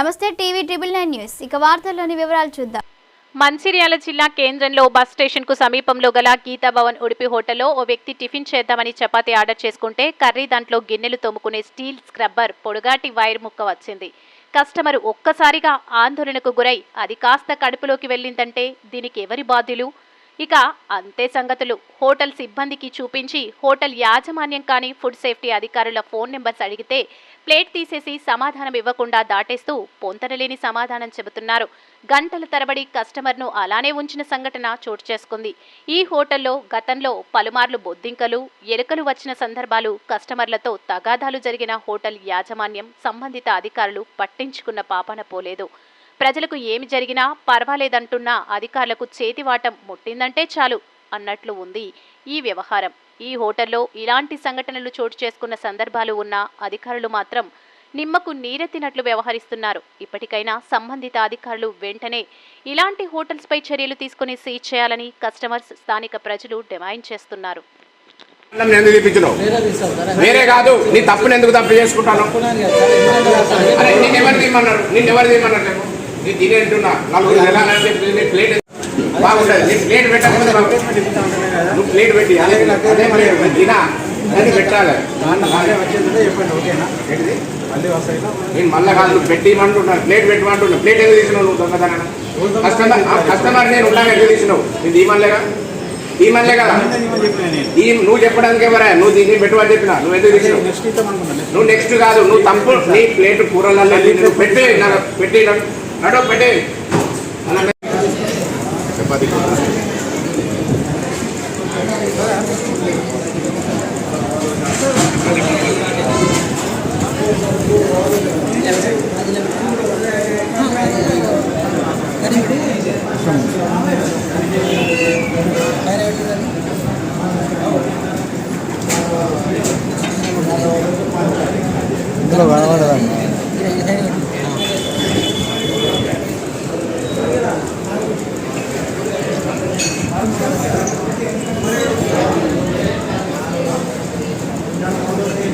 నమస్తే TV triple nine news. ఇక వార్తల్లోని వివరాలు చూద్దాం. మంచిర్యాల జిల్లా కేంద్రంలో బస్ స్టేషన్కు సమీపంలో గల గీతా భవన్ ఉడిపి హోటల్లో ఓ వ్యక్తి టిఫిన్ చేద్దామని చపాతీ ఆర్డర్ చేసుకుంటే కర్రీ దాంట్లో గిన్నెలు తోముకునే స్టీల్ స్క్రబ్బర్ పొడుగాటి వైర్ ముక్క వచ్చింది. కస్టమర్ ఒక్కసారిగా ఆందోళనకు గురై అది కాస్త కడుపులోకి వెళ్ళిందంటే దీనికి ఎవరి బాధ్యులు? ఇక అంతే సంగతులు. హోటల్ సిబ్బందికి చూపించి హోటల్ యాజమాన్యం కానీ ఫుడ్ సేఫ్టీ అధికారుల ఫోన్ నెంబర్స్ అడిగితే ప్లేట్ తీసేసి సమాధానం ఇవ్వకుండా దాటేస్తూ పొంతనలేని సమాధానం చెబుతున్నారు. గంటల తరబడి కస్టమర్ను అలానే ఉంచిన సంఘటన చోటు చేసుకుంది. ఈ హోటల్లో గతంలో పలుమార్లు బొద్దింకలు ఎలుకలు వచ్చిన సందర్భాలు కస్టమర్లతో తగాదాలు జరిగిన హోటల్ యాజమాన్యం సంబంధిత అధికారులు పట్టించుకున్న పాపన పోలేదు. ప్రజలకు ఏమి జరిగినా పర్వాలేదంటున్న అధికారులకు చేతివాటం ముట్టిందంటే చాలు అన్నట్లు ఉంది ఈ వ్యవహారం. ఈ హోటల్లో ఇలాంటి సంఘటనలు చోటు చేసుకున్న సందర్భాలు ఉన్న అధికారులు మాత్రం నిమ్మకు నీరెత్తినట్లు వ్యవహరిస్తున్నారు. ఇప్పటికైనా సంబంధిత అధికారులు వెంటనే ఇలాంటి హోటల్స్పై చర్యలు తీసుకుని సీజ్ చేయాలని కస్టమర్స్ స్థానిక ప్రజలు డిమాండ్ చేస్తున్నారు. వేరే కాదు నీ తప్పుని ఎందుకు తప్పు చేసుకుంటాను? నేను నలుగురు ప్లేట్ బాగుంటుంది ప్లేట్ నువ్వు ప్లేట్ పెట్టి అదే అదే మరి తినా. అది పెట్టాలి. చెప్పండి ఓకేనా? ఏంటిది? మళ్ళీ వస్తాయి నేను మళ్ళా కాదు నువ్వు పెట్టి ఇవ్వమంటున్నా ప్లేట్ పెట్టమంటున్నా ప్లేట్ ఎందుకు తీసినావు నువ్వు దొంగతనం కస్టమర్ కస్టమర్ నేను ఉన్నాను ఎందుకు తీసినావు? నేను తీయమనిలేగా? తీయమనిలే కదా ఈ నువ్వు చెప్పడానికి ఎవరా నువ్వు దీన్ని పెట్టమని చెప్పినా. నువ్వు ఎందుకు తీసినావు? నువ్వు నెక్స్ట్ కాదు నువ్వు తప్పు. నీ ప్లేట్ కూరలలో నువ్వు పెట్టి నాకు పెట్టి పెట్టే నడు